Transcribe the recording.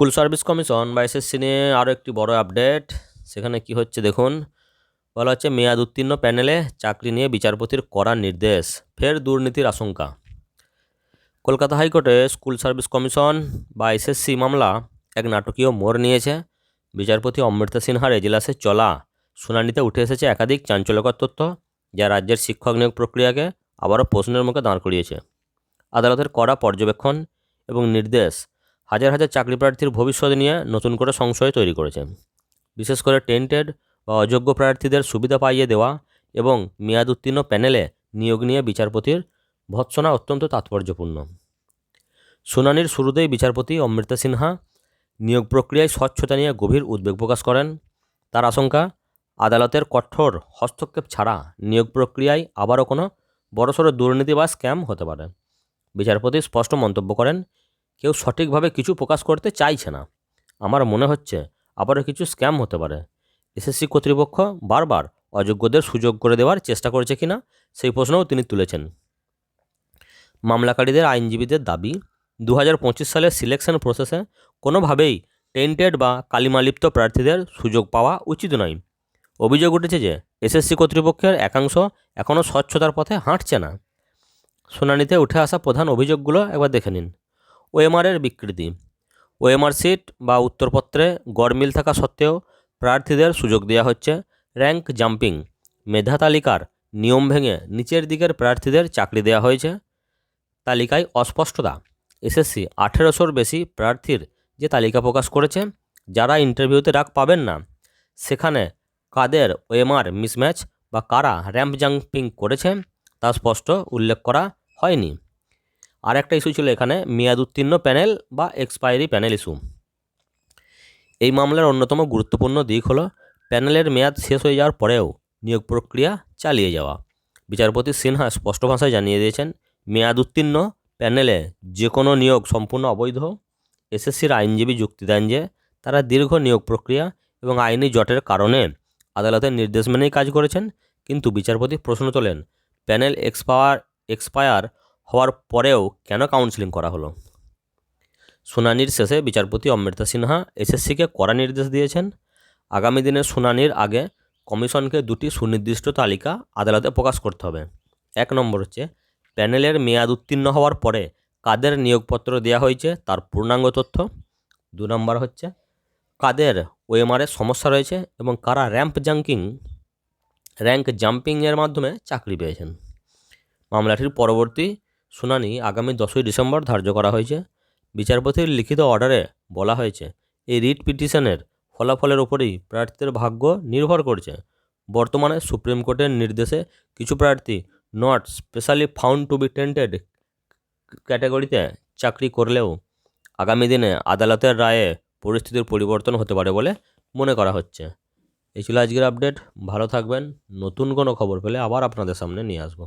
School service commission বা SSC নিয়ে আরও একটি বড় আপডেট। সেখানে কি হচ্ছে দেখুন, বলা হচ্ছে মেয়াদ উত্তীর্ণ প্যানেলে চাকরি নিয়ে বিচারপতির করার নির্দেশ, ফের দুর্নীতির আশঙ্কা। কলকাতা হাইকোর্টে স্কুল সার্ভিস কমিশন বা এসএসসি মামলা এক নাটকীয় মোড় নিয়েছে। বিচারপতি অমৃতা সিনহার এজলাসে চলা শুনানিতে উঠে এসেছে একাধিক চাঞ্চল্যকর তথ্য, যা রাজ্যের শিক্ষক নিয়োগ প্রক্রিয়াকে আবারও প্রশ্নের মুখে দাঁড় করিয়েছে। আদালতের কড়া পর্যবেক্ষণ এবং নির্দেশ হাজার হাজার চাকরি প্রার্থীর ভবিষ্যৎ নিয়ে নতুন করে সংশয় তৈরি করেছে। বিশেষ করে টেন্টেড বা অযোগ্য প্রার্থীদের সুবিধা পাইয়ে দেওয়া এবং মেয়াদ উত্তীর্ণ প্যানেলে নিয়োগ নিয়ে বিচারপতির ভৎসনা অত্যন্ত তাৎপর্যপূর্ণ। শুনানির শুরুতেই বিচারপতি অমৃতা সিনহা নিয়োগ প্রক্রিয়ায় স্বচ্ছতা নিয়ে গভীর উদ্বেগ প্রকাশ করেন। তার আশঙ্কা, আদালতের কঠোর হস্তক্ষেপ ছাড়া নিয়োগ প্রক্রিয়ায় আবারও কোনো বড়সড় দুর্নীতি বা স্ক্যাম হতে পারে। বিচারপতি স্পষ্ট মন্তব্য করেন কেউ সঠিকভাবে কিছু প্রকাশ করতে চাইছে না। আমার মনে হচ্ছে আবারও কিছু স্ক্যাম হতে পারে। এসএসসি কর্তৃপক্ষ বারবার অযোগ্যদের সুযোগ করে দেওয়ার চেষ্টা করেছে কিনা সেই প্রশ্নও তিনি তুলেছেন। মামলাকারীদের আইনজীবীদের দাবি দু হাজার পঁচিশ সালের সিলেকশন প্রসেসে কোনোভাবেই টেন্টেড বা কালিমালিপ্ত প্রার্থীদের সুযোগ পাওয়া উচিত নয়। অভিযোগ উঠেছে যে এসএসসি কর্তৃপক্ষের একাংশ এখনও স্বচ্ছতার পথে হাঁটছে না। শুনানিতে উঠে আসা প্রধান অভিযোগগুলো একবার দেখে নিন। ওএমআরের বিকৃতি। ওএমআর সিট বা উত্তরপত্রে গড়মিল থাকা সত্ত্বেও প্রার্থীদের সুযোগ দেওয়া হচ্ছে র্যাঙ্ক জাম্পিং, মেধা তালিকার নিয়ম ভেঙে নিচের দিকের প্রার্থীদের চাকরি দেওয়া হয়েছে। তালিকায় অস্পষ্টতা, এসএসসি আঠেরোশোর বেশি প্রার্থীর যে তালিকা প্রকাশ করেছে, যারা ইন্টারভিউতে ডাক পাবেন না, সেখানে কাদের ওএমআর মিসম্যাচ বা কারা র্যাম্প জাম্পিং করেছে তা স্পষ্ট উল্লেখ করা হয়নি। আর একটা ইস্যু ছিল এখানে মেয়াদ উত্তীর্ণ প্যানেল বা এক্সপায়ারি প্যানেল ইস্যু এই মামলার অন্যতম গুরুত্বপূর্ণ দিক হলো প্যানেলের মেয়াদ শেষ হয়ে যাওয়ার পরেও নিয়োগ প্রক্রিয়া চালিয়ে যাওয়া। বিচারপতি সিনহা স্পষ্ট ভাষায় জানিয়ে দিয়েছেন মেয়াদ উত্তীর্ণ প্যানেলে যে কোনো নিয়োগ সম্পূর্ণ অবৈধ। এসএসসির আইনজীবী যুক্তি দেন যে, তারা দীর্ঘ নিয়োগ প্রক্রিয়া এবং আইনি জটের কারণে আদালতের নির্দেশ মেনেই কাজ করেছেন। কিন্তু বিচারপতি প্রশ্ন তোলেন প্যানেল এক্সপায়ার এক্সপায়ার হওয়ার পরেও কেন কাউন্সিলিং করা হলো? শুনানির শেষে বিচারপতি অমৃতা সিনহা এসএসসিকে কড়া নির্দেশ দিয়েছেন। আগামী দিনের শুনানির আগে কমিশনকে দুটি সুনির্দিষ্ট তালিকা আদালতে প্রকাশ করতে হবে। এক নম্বর হচ্ছে, প্যানেলের মেয়াদ উত্তীর্ণ হওয়ার পরে কাদের নিয়োগপত্র দেওয়া হয়েছে তার পূর্ণাঙ্গ তথ্য। দু নম্বর হচ্ছে, কাদের ওএমআরের সমস্যা রয়েছে এবং কারা র্যাম্প জাঙ্কিং, র্যাঙ্ক জাম্পিংয়ের মাধ্যমে চাকরি পেয়েছেন। মামলাটির পরবর্তী শুনানি আগামী দশই ডিসেম্বর ধার্য করা হয়েছে। বিচারপতির লিখিত অর্ডারে বলা হয়েছে, এই রিট পিটিশনের ফলাফলের উপরেই প্রার্থীদের ভাগ্য নির্ভর করছে। বর্তমানে সুপ্রিম কোর্টের নির্দেশে কিছু প্রার্থী not specially found to be tainted ক্যাটাগরিতে চাকরি করলেও আগামী দিনে আদালতের রায়ে পরিস্থিতির পরিবর্তন হতে পারে বলে মনে করা হচ্ছে। এই ছিল আজকের আপডেট। ভালো থাকবেন। নতুন কোনো খবর পেলে আবার আপনাদের সামনে নিয়ে আসব।